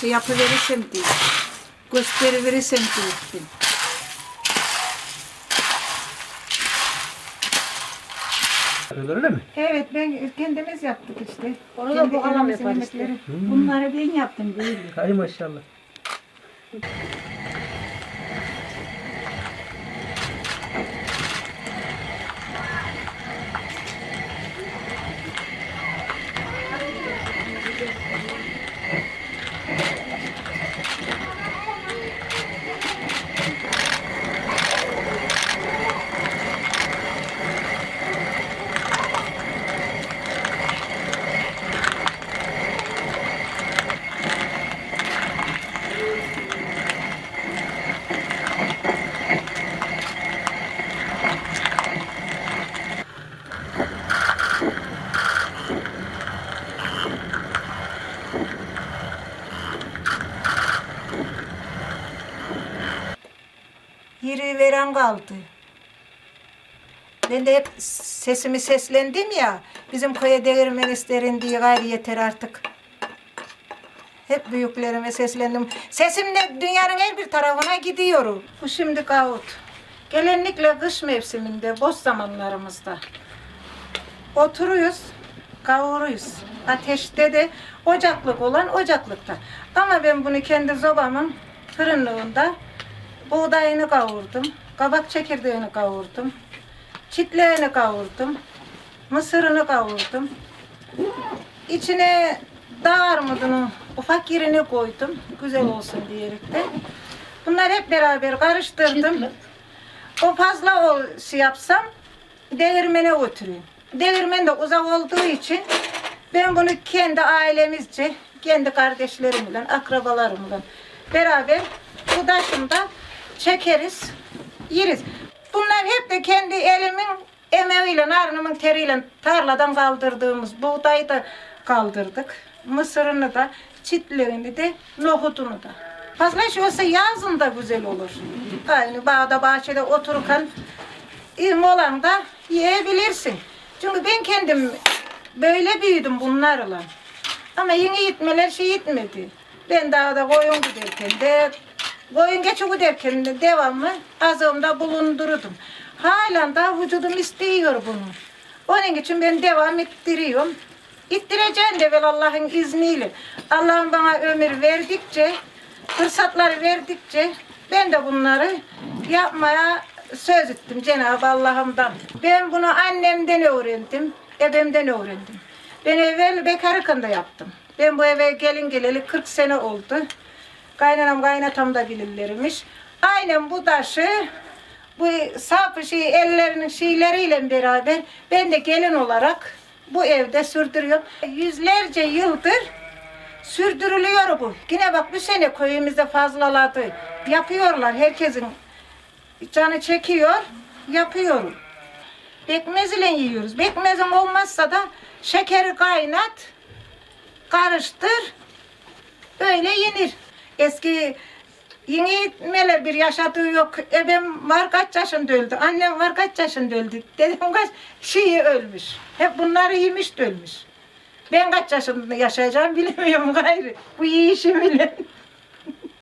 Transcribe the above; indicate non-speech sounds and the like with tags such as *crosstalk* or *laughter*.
şey yapıverirsem diye. Gösteriverirsem diye. Öyle mi? Evet ben kendimiz yaptık işte. Onu da bu halam yapar işte. yemekleri. Bunları ben yaptım değil. Hay maşallah. Yeri veren kaldı. Ben de hep sesimi seslendim ya. Bizim köye devirmen isterin diye gayri yeter artık. Hep büyüklerime seslendim. Sesimle dünyanın her bir tarafına gidiyorum. Bu şimdi kavut. Gelenlikle kış mevsiminde, boş zamanlarımızda. Oturuyoruz, kavuruyuz. Ateşte de ocaklık olan ocaklıkta. Ama ben bunu kendi zobamın fırınlığında buğdayını kavurdum. Kabak çekirdeğini kavurdum. Çitleğini kavurdum. Mısırını kavurdum. İçine dağ armudunun ufak yerini koydum. Güzel olsun diyerekten. Bunları hep beraber karıştırdım. O fazla ol, şey yapsam değirmene götürüyorum. Değirmen de uzak olduğu için ben bunu kendi ailemizce, kendi kardeşlerimle, akrabalarımla beraber bu taşımda çekeriz, yeriz. Bunlar hep de kendi elimin emeğiyle, narınımın teriyle tarladan kaldırdığımız buğdayı da kaldırdık. Mısırını da, çitlerini de, nohutunu da. Fazla şey olsa yazın da güzel olur. Aynı bağda bahçede otururken ilmi olan da yiyebilirsin. Çünkü ben kendim böyle büyüdüm bunlarla. Ama yeni gitmeler şey gitmedi. Ben dağda koyun giderken de koyun geçi giderken de devamlı azığımda bulundururdum. Halen daha vücudum istiyor bunu. Onun için ben devam ettiriyorum. İttireceğim de Allah'ın izniyle. Allah'ım bana ömür verdikçe, fırsatlar verdikçe ben de bunları yapmaya söz ettim Cenab-ı Allah'ımdan. Ben bunu annemden öğrendim, ebemden öğrendim. Ben evvel bekarıken de yaptım. Ben bu eve gelin geleli 40 sene oldu. Kaynanam kaynatam da bilirlermiş. Aynen bu taşı bu sapı şey ellerinin şeyleriyle beraber ben de gelin olarak bu evde sürdürüyorum. Yüzlerce yıldır sürdürülüyor bu. Yine bak bu sene köyümüzde fazlaladı. Yapıyorlar herkesin canı çekiyor. Yapıyorum. Pekmez ile yiyoruz. Pekmezin olmazsa da şekeri kaynat, karıştır, öyle yenir. Eski yeni yetmeler bir yaşadığı yok. Ebem var kaç yaşında öldü, annem var kaç yaşında öldü, dedem kaç şeyi ölmüş. Hep bunları yemiş de ölmüş. Ben kaç yaşında yaşayacağım bilmiyorum *laughs* gayrı. Bu yiyişi bile.